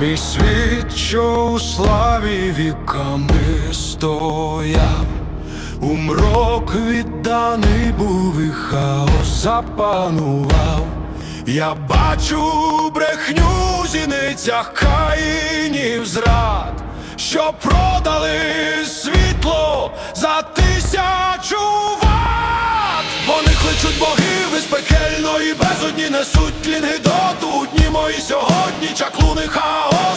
Мій світ, що у славі віками стояв, у мрок відданий був і хаос запанував. Я бачу брехню в зіницях каїнів зрад, що продали світло за тисячу ват. Вони кличуть богів із пекельної безодні несуть тлін гидоту Дні мої сьогодні чаклуни хаосу,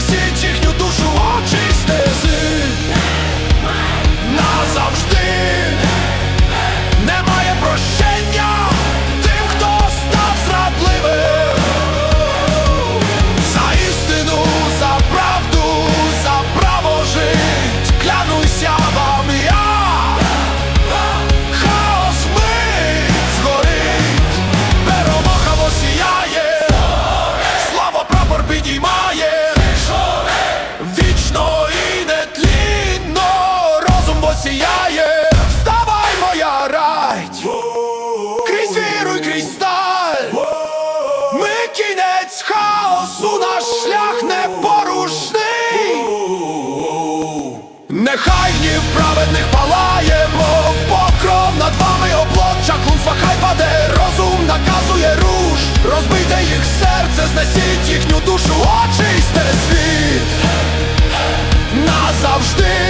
серце, знесіть їхню душу, Нехай гнів праведних палає, мов покров над вами облот, чаклунства хай паде, розум наказує руш, розбийте їх серце, знесіть їхню душу, очисте світ назавжди.